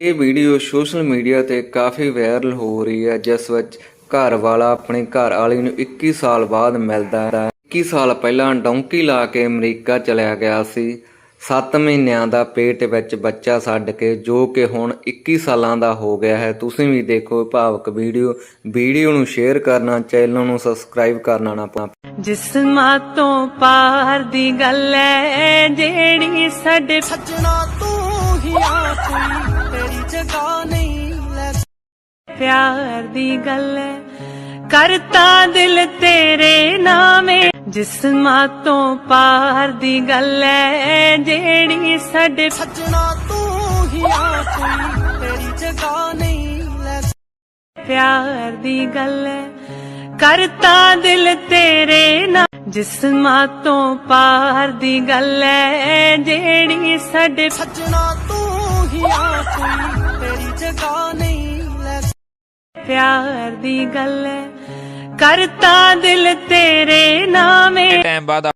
ਇਹ video social media ਤੇ ਕਾਫੀ viral ਹੋ ਰਹੀ ਹੈ ਜਿਸ ਵਿੱਚ ਘਰ ਵਾਲਾ ਆਪਣੇ ਘਰ ਵਾਲੀ ਨੂੰ 21 ਸਾਲ ਬਾਅਦ ਮਿਲਦਾ ਹੈ। 21 ਸਾਲ ਪਹਿਲਾਂ ਡੌਂਕੀ ਲਾ ਕੇ ਅਮਰੀਕਾ ਚਲਿਆ ਗਿਆ ਸੀ। 7 ਮਹੀਨਿਆਂ ਦਾ ਪੇਟ ਵਿੱਚ ਬੱਚਾ ਛੱਡ ਕੇ ਜੋ ਕਿ ਹੁਣ 21 ਸਾਲਾਂ ਦਾ ਹੋ ਗਿਆ ਹੈ। ਤੁਸੀਂ ਵੀ ਦੇਖੋ ਭਾਵਕ ਵੀਡੀਓ। ਵੀਡੀਓ ਨੂੰ ਸ਼ੇਅਰ ਕਰਨਾ ਚੈਨਲ ਨੂੰ ਸਬਸਕ੍ਰਾਈਬ ਕਰਨਾ ਨਾ ਜਿਸਮਾਂ ਤੋਂ ਪਾਰ ਦੀ ਗੱਲ ਐ ਜਿਹੜੀ ਸਾਡੇ ਸੱਜਣਾ ਤੂੰ ਜਗ੍ਹਾ ਨਹੀਂ ਲੈ ਪਿਆਰ ਦੀ ਗੱਲ ਐ। ਕਰਤਾ ਦਿਲ ਤੇਰੇ ਨਾਮੇ। ਜਿਸਮਾਂ ਤੋਂ ਪਾਰ ਦੀ ਗੱਲ ਐ ਜਿਹੜੀ ਸਾਡੇ ਸੱਜਣਾ ਤੂੰ ਹੀ ਆ ਕੋਈ ਤੇਰੀ ਜਗ੍ਹਾ ਨਹੀਂ ਲੈ ਪਿਆਰ ਦੀ ਗੱਲ ਐ। ਕਰਤਾ ਦਿਲ ਤੇਰੇ ਨਾਲ ਜਿਸਮਾਂ ਤੋਂ ਪਾਰ ਦੀ ਗੱਲ ਐ ਜਿਹੜੀ ਸਾਡੇ ਸੱਜਣਾ ਤੂੰ ਹੀ ਆ ਕੋਈ ਜਗ੍ਹਾ ਨਹੀਂ ਲੈ ਪਿਆਰ ਦੀ ਗੱਲ ਐ ਕਰਤਾ ਦਿਲ ਤੇਰੇ ਨਾਮੇ। ਟਾਈਮ ਬਾਅਦ